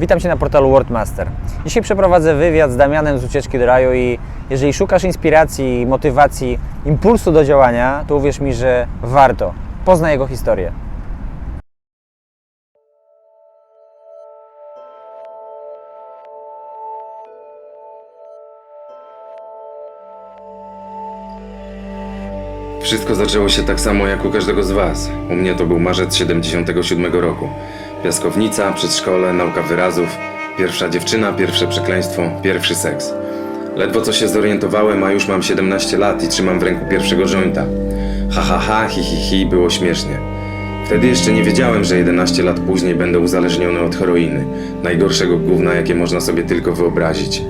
Witam Cię na portalu Wordmaster. Dzisiaj przeprowadzę wywiad z Damianem z Ucieczki do Raju i jeżeli szukasz inspiracji, motywacji, impulsu do działania, to uwierz mi, że warto. Poznaj jego historię. Wszystko zaczęło się tak samo jak u każdego z Was. U mnie to był marzec 77 roku. Piaskownica, przedszkole, nauka wyrazów, pierwsza dziewczyna, pierwsze przekleństwo, pierwszy seks. Ledwo co się zorientowałem, a już mam 17 lat i trzymam w ręku pierwszego jointa. Ha ha ha, hi hi hi, było śmiesznie. Wtedy jeszcze nie wiedziałem, że 11 lat później będę uzależniony od heroiny, najgorszego gówna, jakie można sobie tylko wyobrazić.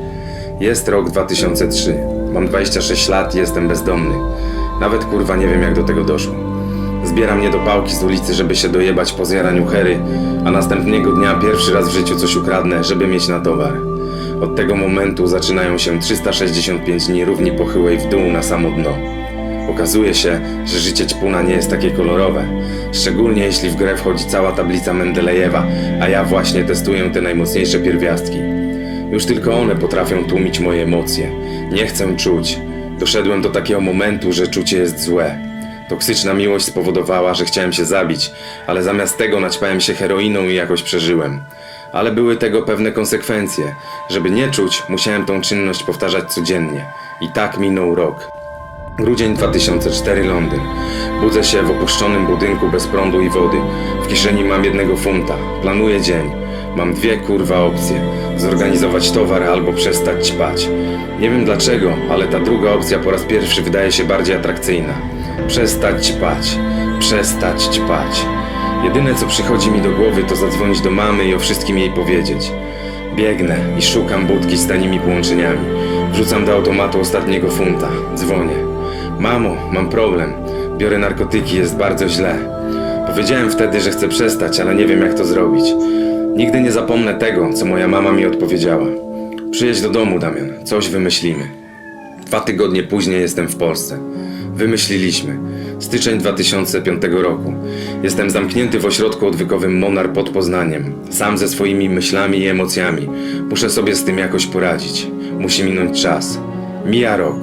Jest rok 2003. Mam 26 lat i jestem bezdomny. Nawet kurwa nie wiem jak do tego doszło. Zbieram niedopałki z ulicy, żeby się dojebać po zjaraniu hery, a następnego dnia pierwszy raz w życiu coś ukradnę, żeby mieć na towar. Od tego momentu zaczynają się 365 dni równi pochyłej w dół na samo dno. Okazuje się, że życie ćpuna nie jest takie kolorowe. Szczególnie jeśli w grę wchodzi cała tablica Mendelejewa, a ja właśnie testuję te najmocniejsze pierwiastki. Już tylko one potrafią tłumić moje emocje. Nie chcę czuć. Doszedłem do takiego momentu, że czucie jest złe. Toksyczna miłość spowodowała, że chciałem się zabić, ale zamiast tego naćpałem się heroiną i jakoś przeżyłem. Ale były tego pewne konsekwencje. Żeby nie czuć, musiałem tą czynność powtarzać codziennie. I tak minął rok. Grudzień 2004 Londyn. Budzę się w opuszczonym budynku bez prądu i wody. W kieszeni mam jednego funta. Planuję dzień. Mam dwie kurwa opcje. Zorganizować towar albo przestać ćpać. Nie wiem dlaczego, ale ta druga opcja po raz pierwszy wydaje się bardziej atrakcyjna. Przestać ćpać. Przestać ćpać. Jedyne co przychodzi mi do głowy to zadzwonić do mamy i o wszystkim jej powiedzieć. Biegnę i szukam budki z tanimi połączeniami. Wrzucam do automatu ostatniego funta. Dzwonię. Mamo, mam problem. Biorę narkotyki, jest bardzo źle. Powiedziałem wtedy, że chcę przestać, ale nie wiem jak to zrobić. Nigdy nie zapomnę tego, co moja mama mi odpowiedziała. Przyjedź do domu, Damian. Coś wymyślimy. Dwa tygodnie później jestem w Polsce. Wymyśliliśmy. Styczeń 2005 roku. Jestem zamknięty w ośrodku odwykowym Monar pod Poznaniem. Sam ze swoimi myślami i emocjami. Muszę sobie z tym jakoś poradzić. Musi minąć czas. Mija rok.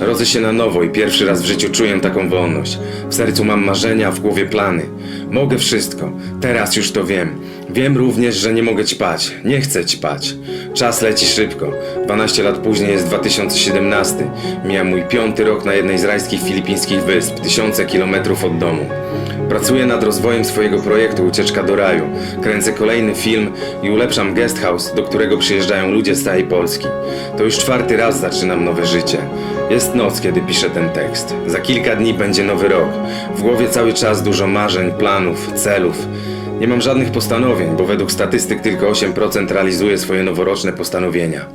Rodzę się na nowo i pierwszy raz w życiu czuję taką wolność. W sercu mam marzenia, w głowie plany. Mogę wszystko. Teraz już to wiem. Wiem również, że nie mogę ćpać. Nie chcę ćpać. Czas leci szybko. 12 lat później jest 2017. Mija mój piąty rok na jednej z rajskich filipińskich wysp, tysiące kilometrów od domu. Pracuję nad rozwojem swojego projektu Ucieczka do Raju. Kręcę kolejny film i ulepszam guest house, do którego przyjeżdżają ludzie z całej Polski. To już czwarty raz zaczynam nowe życie. Jest noc, kiedy piszę ten tekst. Za kilka dni będzie nowy rok. W głowie cały czas dużo marzeń, planów, celów. Nie mam żadnych postanowień, bo według statystyk tylko 8% realizuje swoje noworoczne postanowienia.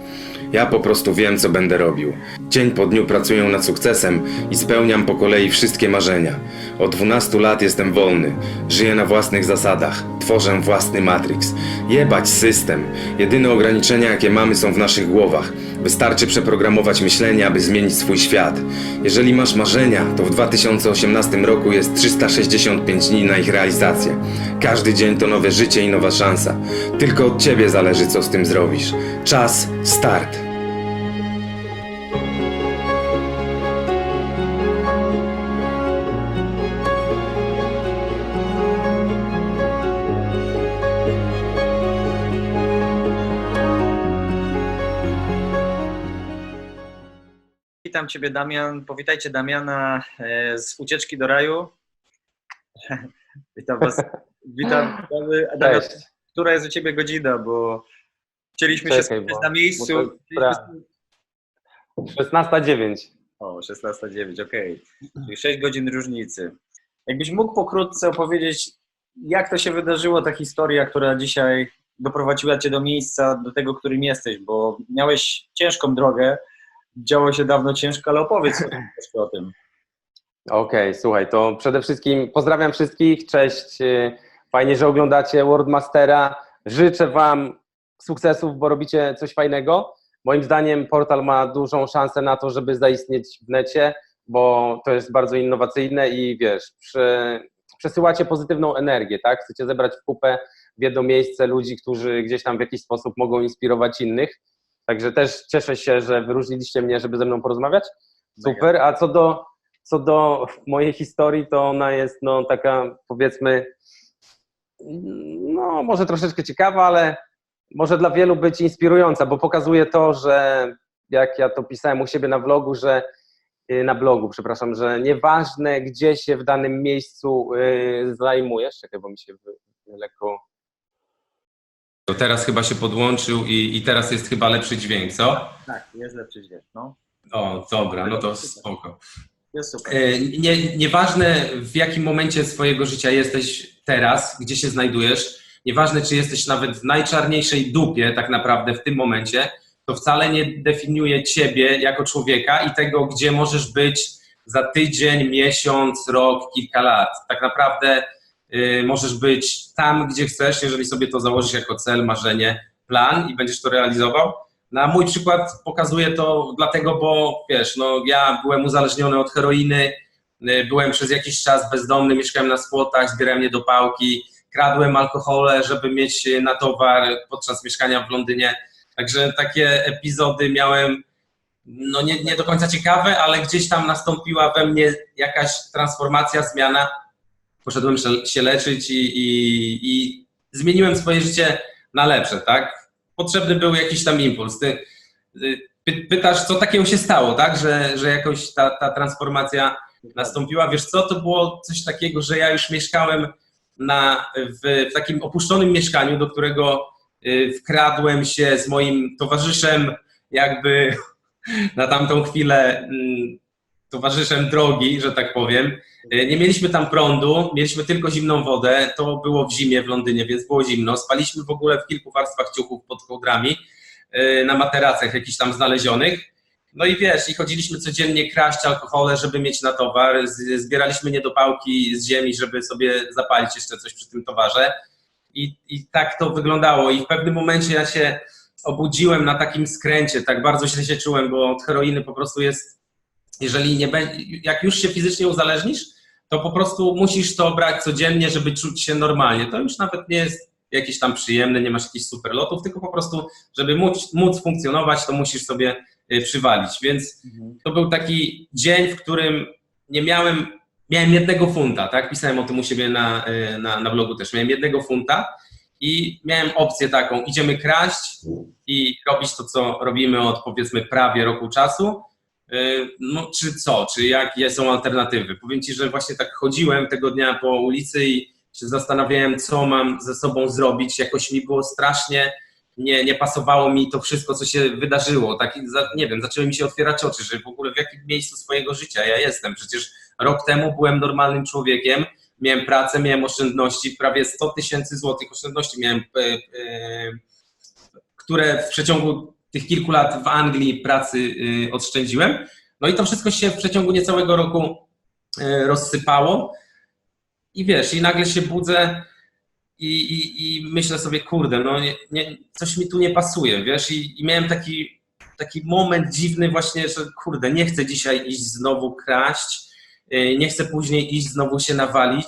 Ja po prostu wiem, co będę robił. Dzień po dniu pracuję nad sukcesem i spełniam po kolei wszystkie marzenia. Od 12 lat jestem wolny. Żyję na własnych zasadach. Tworzę własny Matrix. Jebać system. Jedyne ograniczenia, jakie mamy, są w naszych głowach. Wystarczy przeprogramować myślenie, aby zmienić swój świat. Jeżeli masz marzenia, to w 2018 roku jest 365 dni na ich realizację. Każdy dzień to nowe życie i nowa szansa. Tylko od ciebie zależy, co z tym zrobisz. Czas, start. Witam Ciebie, Damian. Powitajcie Damiana e, z Ucieczki do Raju. Witam Was. Witam. Damian, Cześć. która jest u Ciebie godzina, bo chcieliśmy się Czekaj, spotkać bo- na miejscu. bo to jest Chcieliśmy- 16.09. O, 16.09, okej. Czyli 6 godzin różnicy. Jakbyś mógł pokrótce opowiedzieć, jak to się wydarzyło, ta historia, która dzisiaj doprowadziła Cię do miejsca, do tego, którym jesteś, bo miałeś ciężką drogę, działo się dawno ciężko, ale opowiedz troszkę o tym. Okej, słuchaj, to przede wszystkim pozdrawiam wszystkich, cześć. y, Fajnie, że oglądacie Worldmastera. Życzę Wam sukcesów, bo robicie coś fajnego. Moim zdaniem portal ma dużą szansę na to, żeby zaistnieć w necie, bo to jest bardzo innowacyjne i wiesz, przy, przesyłacie pozytywną energię, tak? Chcecie zebrać w kupę w jedno miejsce ludzi, którzy gdzieś tam w jakiś sposób mogą inspirować innych. Także też cieszę się, że wyróżniliście mnie, żeby ze mną porozmawiać. Super. A co do, co do mojej historii, to ona jest no, taka powiedzmy, no może troszeczkę ciekawa, ale może dla wielu być inspirująca, bo pokazuje to, że jak ja to pisałem u siebie na vlogu, że y, na blogu, przepraszam, że nieważne gdzie się w danym miejscu y, zajmujesz, czekaj, bo mi się lekko... To teraz chyba się podłączył i, i teraz jest chyba lepszy dźwięk, co? Tak, jest lepszy dźwięk, no. O, dobra, no to spoko. Jest super. E, Nie, nieważne w jakim momencie swojego życia jesteś teraz, gdzie się znajdujesz, nieważne czy jesteś nawet w najczarniejszej dupie tak naprawdę w tym momencie, to wcale nie definiuje ciebie jako człowieka i tego, gdzie możesz być za tydzień, miesiąc, rok, kilka lat. Tak naprawdę y, możesz być tam, gdzie chcesz, jeżeli sobie to założysz jako cel, marzenie, plan i będziesz to realizował. Na mój przykład pokazuję to dlatego, bo wiesz, no ja byłem uzależniony od heroiny, y, byłem przez jakiś czas bezdomny, mieszkałem na spłotach, zbierałem niedopałki, kradłem alkohole, żeby mieć na towar podczas mieszkania w Londynie. Także takie epizody miałem, no nie, nie do końca ciekawe, ale gdzieś tam nastąpiła we mnie jakaś transformacja, zmiana. Poszedłem się- leczyć i, i, i zmieniłem swoje życie na lepsze, tak? Potrzebny był jakiś tam impuls. Ty y, py- pytasz, co takiego się stało, tak? Że, że jakoś ta, ta transformacja nastąpiła. Wiesz co, to było coś takiego, że ja już mieszkałem na, w, w takim opuszczonym mieszkaniu, do którego y, wkradłem się z moim towarzyszem, jakby na tamtą chwilę mm, towarzyszem drogi, że tak powiem. Y, Nie mieliśmy tam prądu, mieliśmy tylko zimną wodę. To było w zimie w Londynie, więc było zimno. Spaliśmy w ogóle w kilku warstwach ciuchów pod kołdrami, y, na materacach jakichś tam znalezionych. No i wiesz, i chodziliśmy codziennie kraść alkohole, żeby mieć na towar. Zbieraliśmy niedopałki z ziemi, żeby sobie zapalić jeszcze coś przy tym towarze. I, I tak to wyglądało. I w pewnym momencie ja się obudziłem na takim skręcie, tak bardzo źle się czułem, bo od heroiny po prostu jest, jeżeli nie będzie, jak już się fizycznie uzależnisz, to po prostu musisz to brać codziennie, żeby czuć się normalnie. To już nawet nie jest jakieś tam przyjemne, nie masz jakichś super lotów, tylko po prostu, żeby móc, móc funkcjonować, to musisz sobie przywalić. Więc Mhm. to był taki dzień, w którym nie miałem, miałem jednego funta, tak? Pisałem o tym u siebie na, y, na, na blogu też. Miałem jednego funta i miałem opcję taką, idziemy kraść i robić to, co robimy od powiedzmy prawie roku czasu, y, no, czy co, czy jakie są alternatywy. Powiem Ci, że właśnie tak chodziłem tego dnia po ulicy i się zastanawiałem, co mam ze sobą zrobić. Jakoś mi było strasznie, nie, nie pasowało mi to wszystko, co się wydarzyło. Tak, nie wiem, zaczęły mi się otwierać oczy, że w ogóle w jakim miejscu swojego życia ja jestem. Przecież rok temu byłem normalnym człowiekiem, miałem pracę, miałem oszczędności, prawie 100 tysięcy złotych oszczędności miałem, e, e, które w przeciągu tych kilku lat w Anglii pracy e, oszczędziłem. No i to wszystko się w przeciągu niecałego roku rozsypało. I wiesz, i nagle się budzę i, i, i myślę sobie, kurde, no nie, nie, coś mi tu nie pasuje, wiesz, i, i miałem taki, taki moment dziwny właśnie, że kurde, nie chcę dzisiaj iść znowu kraść, yy, nie chcę później iść znowu się nawalić.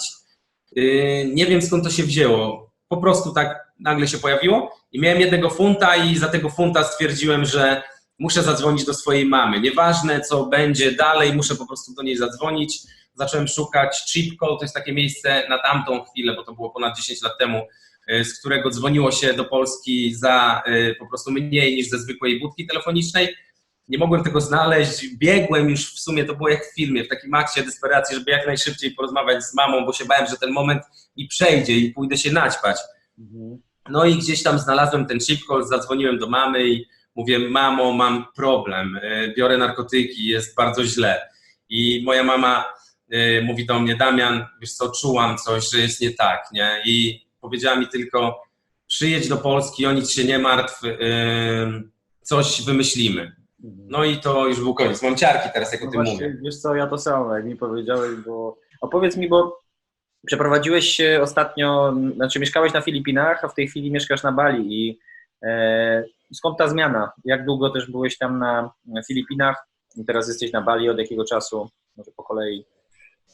Yy, Nie wiem skąd to się wzięło. Po prostu tak nagle się pojawiło i miałem jednego funta i za tego funta stwierdziłem, że muszę zadzwonić do swojej mamy. Nieważne co będzie dalej, muszę po prostu do niej zadzwonić. Zacząłem szukać Cheap Call, to jest takie miejsce na tamtą chwilę, bo to było ponad 10 lat temu, y, z którego dzwoniło się do Polski za y, po prostu mniej niż ze zwykłej budki telefonicznej. Nie mogłem tego znaleźć, biegłem już w sumie, to było jak w filmie, w takim akcie desperacji, żeby jak najszybciej porozmawiać z mamą, bo się bałem, że ten moment mi przejdzie i pójdę się naćpać. Mhm. No i gdzieś tam znalazłem ten chip call, zadzwoniłem do mamy i mówię, mamo, mam problem, y, biorę narkotyki, jest bardzo źle. I moja mama mówi do mnie, Damian, wiesz co, czułam coś, że jest nie tak, nie? I powiedziała mi tylko, przyjedź do Polski, o nic się nie martw, y, coś wymyślimy. Mhm. No i to już był koniec. Mam ciarki teraz, jak o No tym właśnie, mówię. Wiesz co, ja to samo, jak mi powiedziałeś, bo... Opowiedz mi, bo przeprowadziłeś się ostatnio, znaczy mieszkałeś na Filipinach, a w tej chwili mieszkasz na Bali i e, skąd ta zmiana? Jak długo też byłeś tam na, na Filipinach i teraz jesteś na Bali, od jakiego czasu? Może po kolei.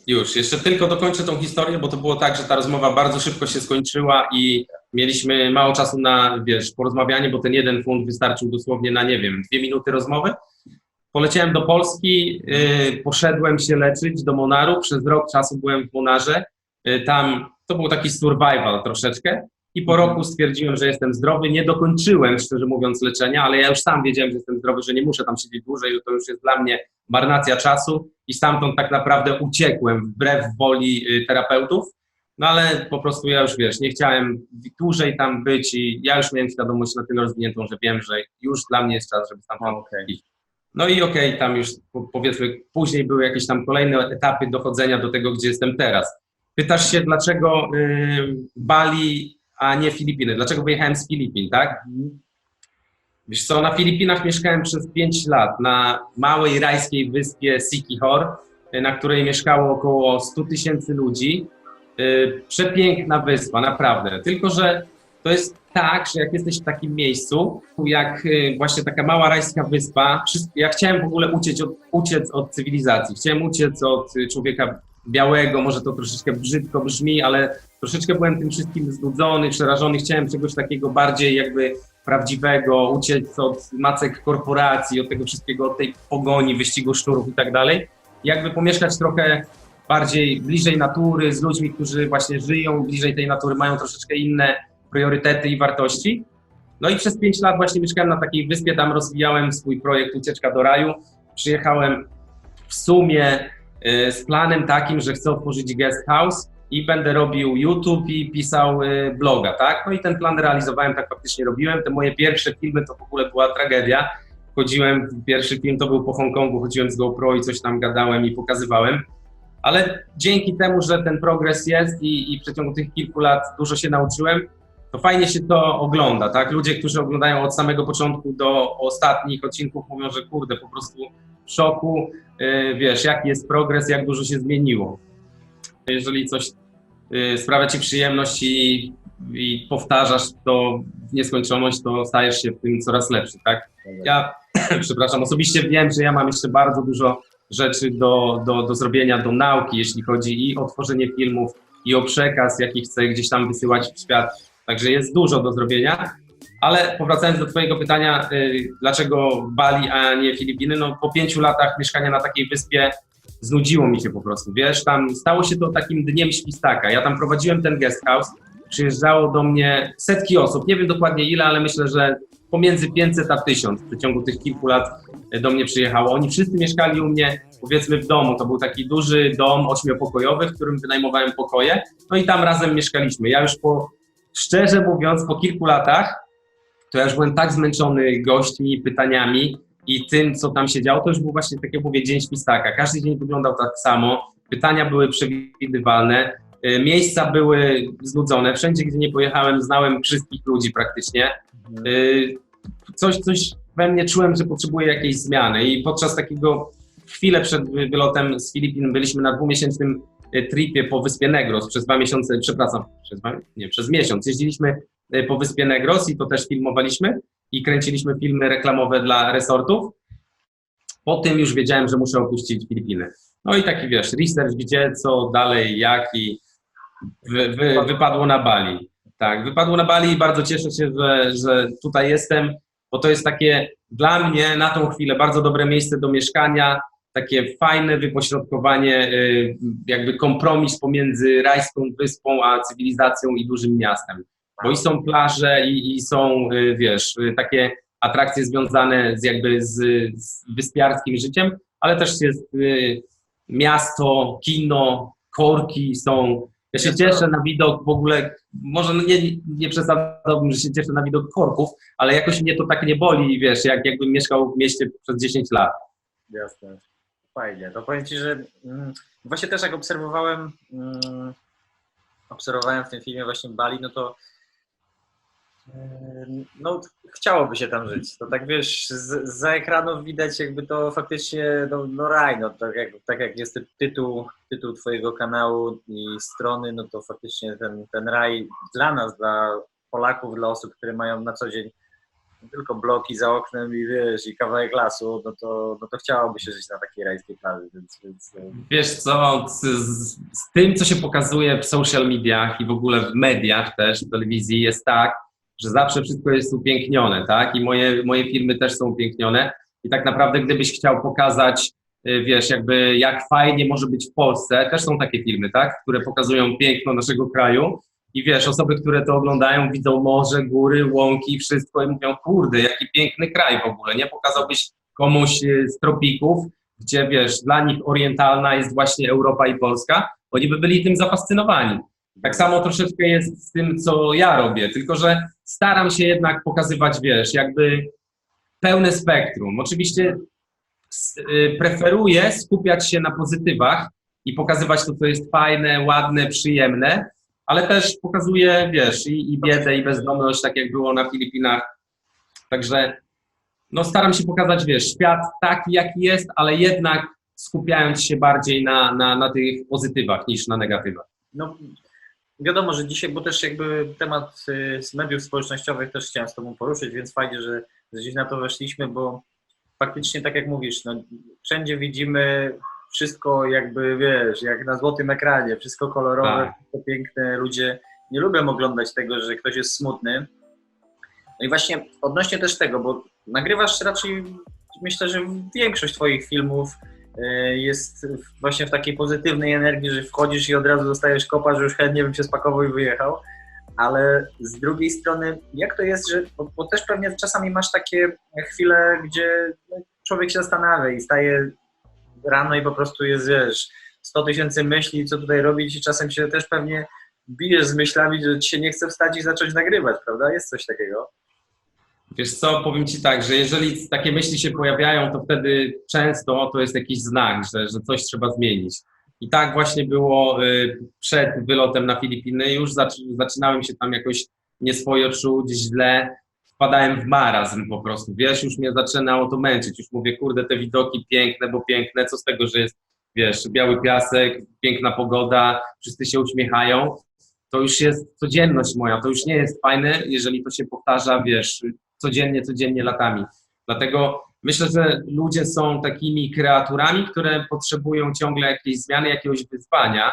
Już, jeszcze tylko dokończę tą historię, bo to było tak, że ta rozmowa bardzo szybko się skończyła i mieliśmy mało czasu na, wiesz, porozmawianie, bo ten jeden funt wystarczył dosłownie na, nie wiem, dwie minuty rozmowy. Poleciałem do Polski, yy, poszedłem się leczyć do Monaru, przez rok czasu byłem w Monarze, yy, tam to był taki survival troszeczkę i po roku stwierdziłem, że jestem zdrowy, nie dokończyłem, szczerze mówiąc, leczenia, ale ja już sam wiedziałem, że jestem zdrowy, że nie muszę tam siedzieć dłużej, że to już jest dla mnie marnacja czasu i stamtąd tak naprawdę uciekłem wbrew woli y, terapeutów, no ale po prostu ja już, wiesz, nie chciałem dłużej tam być i ja już miałem świadomość na tyle rozwiniętą, że wiem, że już dla mnie jest czas, żeby Okej. iść. No i okej, tam już po- powiedzmy, później były jakieś tam kolejne etapy dochodzenia do tego, gdzie jestem teraz. Pytasz się, dlaczego y, Bali, a nie Filipiny? Dlaczego wyjechałem z Filipin, tak? Wiesz co, na Filipinach mieszkałem przez 5 lat, na małej rajskiej wyspie Sikihor, na której mieszkało około 100 tysięcy ludzi. Y, Przepiękna wyspa, naprawdę. Tylko, że to jest tak, że jak jesteś w takim miejscu, jak y, właśnie taka mała rajska wyspa, ja chciałem w ogóle uciec od, uciec od cywilizacji, chciałem uciec od y, człowieka białego, może to troszeczkę brzydko brzmi, ale troszeczkę byłem tym wszystkim znudzony, przerażony, chciałem czegoś takiego bardziej jakby prawdziwego, uciec od macek korporacji, od tego wszystkiego, od tej pogoni, wyścigu szczurów i tak dalej. Jakby pomieszkać trochę bardziej bliżej natury, z ludźmi, którzy właśnie żyją bliżej tej natury, mają troszeczkę inne priorytety i wartości. No i przez pięć lat właśnie mieszkałem na takiej wyspie, tam rozwijałem swój projekt Ucieczka do Raju. Przyjechałem w sumie z planem takim, że chcę otworzyć guest house i będę robił YouTube i pisał y, bloga, tak? No i ten plan realizowałem, tak faktycznie robiłem. Te moje pierwsze filmy to w ogóle była tragedia. Chodziłem, pierwszy film to był po Hongkongu, chodziłem z GoPro i coś tam gadałem i pokazywałem. Ale dzięki temu, że ten progres jest i, i w przeciągu tych kilku lat dużo się nauczyłem, to fajnie się to ogląda, tak? Ludzie, którzy oglądają od samego początku do ostatnich odcinków mówią, że kurde, po prostu w szoku, yy, wiesz, jaki jest progres, jak dużo się zmieniło. Jeżeli coś yy, sprawia Ci przyjemność i, i powtarzasz to w nieskończoność, to stajesz się w tym coraz lepszy, tak? Ja, przepraszam, osobiście wiem, że ja mam jeszcze bardzo dużo rzeczy do, do, do zrobienia, do nauki, jeśli chodzi i o tworzenie filmów, i o przekaz, jaki chcę gdzieś tam wysyłać w świat. Także jest dużo do zrobienia. Ale powracając do Twojego pytania, y, dlaczego Bali, a nie Filipiny? No po pięciu latach mieszkania na takiej wyspie znudziło mi się po prostu, wiesz, tam stało się to takim dniem świstaka. Ja tam prowadziłem ten guest house, przyjeżdżało do mnie setki osób, nie wiem dokładnie ile, ale myślę, że pomiędzy 500 a 1000 w przeciągu tych kilku lat y, do mnie przyjechało. Oni wszyscy mieszkali u mnie, powiedzmy, w domu. To był taki duży dom ośmiopokojowy, w którym wynajmowałem pokoje, no i tam razem mieszkaliśmy. Ja już po, szczerze mówiąc, po kilku latach, to ja już byłem tak zmęczony gośćmi, pytaniami i tym, co tam się działo, to już był właśnie, tak jak mówię, dzień świstaka. Każdy dzień wyglądał tak samo, pytania były przewidywalne, y, miejsca były znudzone. Wszędzie, gdzie nie pojechałem, znałem wszystkich ludzi praktycznie. Y, Coś, coś we mnie czułem, że potrzebuję jakiejś zmiany i podczas takiego chwilę przed wy- wylotem z Filipin byliśmy na dwumiesięcznym y, tripie po wyspie Negros przez dwa miesiące, przepraszam, przez dwa, nie, przez miesiąc. Jeździliśmy po wyspie Negros i to też filmowaliśmy i kręciliśmy filmy reklamowe dla resortów. Po tym już wiedziałem, że muszę opuścić Filipiny. No i taki wiesz, research, gdzie, co dalej, jak i wy, wy, wypadło na Bali. Tak, wypadło na Bali i bardzo cieszę się, że, że tutaj jestem, bo to jest takie dla mnie na tą chwilę bardzo dobre miejsce do mieszkania, takie fajne wypośrodkowanie, y, jakby kompromis pomiędzy rajską wyspą a cywilizacją i dużym miastem. Bo i są plaże, i, i są, y, wiesz, y, takie atrakcje związane z jakby z, z wyspiarskim życiem, ale też jest y, miasto, kino, korki są. Ja się cieszę na widok w ogóle, może nie, nie przesadzałbym, że się cieszę na widok korków, ale jakoś mnie to tak nie boli, wiesz, jak jakbym mieszkał w mieście przez 10 lat. Jasne. Fajnie. To powiem Ci, że mm, właśnie też jak obserwowałem, mm, obserwowałem w tym filmie właśnie Bali, no to no, chciałoby się tam żyć. To tak wiesz, z, za ekranów widać jakby to faktycznie no, no raj, no, tak, jak, tak jak jest tytuł, tytuł Twojego kanału i strony, no to faktycznie ten, ten raj dla nas, dla Polaków, dla osób, które mają na co dzień tylko bloki za oknem i wiesz, i kawałek lasu, no to, no to chciałoby się żyć na takiej rajskiej plaży, więc, więc e, Wiesz co, z, z, z tym, co się pokazuje w social mediach i w ogóle w mediach też, w telewizji, jest tak, że zawsze wszystko jest upięknione, tak? I moje, moje filmy też są upięknione. I tak naprawdę, gdybyś chciał pokazać, y, wiesz, jakby jak fajnie może być w Polsce, też są takie filmy, tak? Które pokazują piękno naszego kraju. I wiesz, osoby, które to oglądają, widzą morze, góry, łąki, wszystko i mówią, kurde, jaki piękny kraj w ogóle, nie? Pokazałbyś komuś y, z tropików, gdzie wiesz, dla nich orientalna jest właśnie Europa i Polska, oni by byli tym zafascynowani. Tak samo troszeczkę jest z tym, co ja robię, tylko że staram się jednak pokazywać, wiesz, jakby pełne spektrum. Oczywiście y, preferuję skupiać się na pozytywach i pokazywać to, co jest fajne, ładne, przyjemne, ale też pokazuję, wiesz, i, i biedę, i bezdomność, tak jak było na Filipinach. Także no staram się pokazać, wiesz, świat taki, jaki jest, ale jednak skupiając się bardziej na, na, na tych pozytywach niż na negatywach. no wiadomo, że dzisiaj, bo też jakby temat y, z mediów społecznościowych też chciałem z Tobą poruszyć, więc fajnie, że że gdzieś na to weszliśmy, bo faktycznie tak jak mówisz, no, wszędzie widzimy wszystko jakby, wiesz, jak na złotym ekranie, wszystko kolorowe, Tak. wszystko piękne, ludzie nie lubią oglądać tego, że ktoś jest smutny. No i właśnie odnośnie też tego, bo nagrywasz raczej, myślę, że większość Twoich filmów jest właśnie w takiej pozytywnej energii, że wchodzisz i od razu dostajesz kopa, że już chętnie bym się spakował i wyjechał. Ale z drugiej strony, jak to jest, że, bo, bo też pewnie czasami masz takie chwile, gdzie człowiek się zastanawia i staje rano i po prostu jest, wiesz, 100 tysięcy myśli, co tutaj robić i czasem się też pewnie bijesz z myślami, że ci się nie chce wstać i zacząć nagrywać, prawda? Jest coś takiego. Wiesz co, powiem Ci tak, że jeżeli takie myśli się pojawiają, to wtedy często to jest jakiś znak, że, że coś trzeba zmienić. I tak właśnie było y, przed wylotem na Filipiny. Już zaczy- zaczynałem się tam jakoś nieswojo czuć, źle. Wpadałem w marazm po prostu. Wiesz, już mnie zaczynało to męczyć. Już mówię, kurde, te widoki piękne, bo piękne. Co z tego, że jest, wiesz, biały piasek, piękna pogoda, wszyscy się uśmiechają. To już jest codzienność moja. To już nie jest fajne, jeżeli to się powtarza, wiesz, codziennie, codziennie latami. Dlatego myślę, że ludzie są takimi kreaturami, które potrzebują ciągle jakiejś zmiany, jakiegoś wyzwania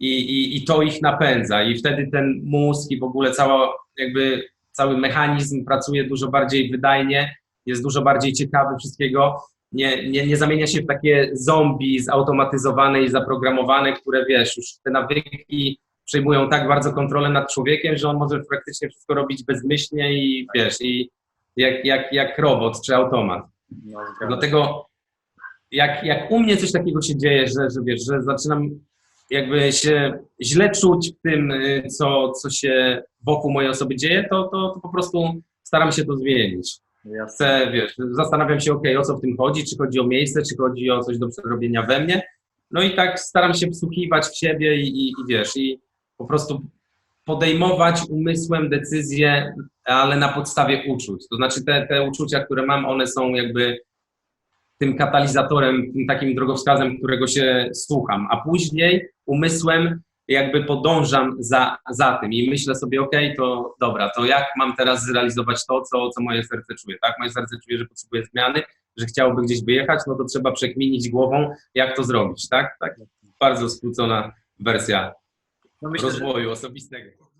i, i, i to ich napędza. I wtedy ten mózg i w ogóle cała, jakby cały mechanizm pracuje dużo bardziej wydajnie, jest dużo bardziej ciekawy wszystkiego. Nie, nie, nie zamienia się w takie zombie zautomatyzowane i zaprogramowane, które wiesz, już te nawyki przejmują tak bardzo kontrolę nad człowiekiem, że on może praktycznie wszystko robić bezmyślnie i wiesz, i jak, jak, jak robot czy automat. No. Dlatego jak, jak u mnie coś takiego się dzieje, że, że wiesz, że zaczynam jakby się źle czuć w tym, y, co, co się wokół mojej osoby dzieje, to, to, to po prostu staram się to zmienić. Chcę, wiesz, zastanawiam się, ok, o co w tym chodzi, czy chodzi o miejsce, czy chodzi o coś do przerobienia we mnie. No i tak staram się wsłuchiwać w siebie i, i, i wiesz, i po prostu podejmować umysłem decyzje, ale na podstawie uczuć. To znaczy te, te uczucia, które mam, one są jakby tym katalizatorem, tym takim drogowskazem, którego się słucham, a później umysłem jakby podążam za, za tym i myślę sobie, ok, to dobra, to jak mam teraz zrealizować to, co, co moje serce czuje, tak? Moje serce czuje, że potrzebuje zmiany, że chciałoby gdzieś wyjechać, no to trzeba przekminić głową, jak to zrobić, tak? Tak, bardzo skrócona wersja no myślę, rozwoju że... osobistego.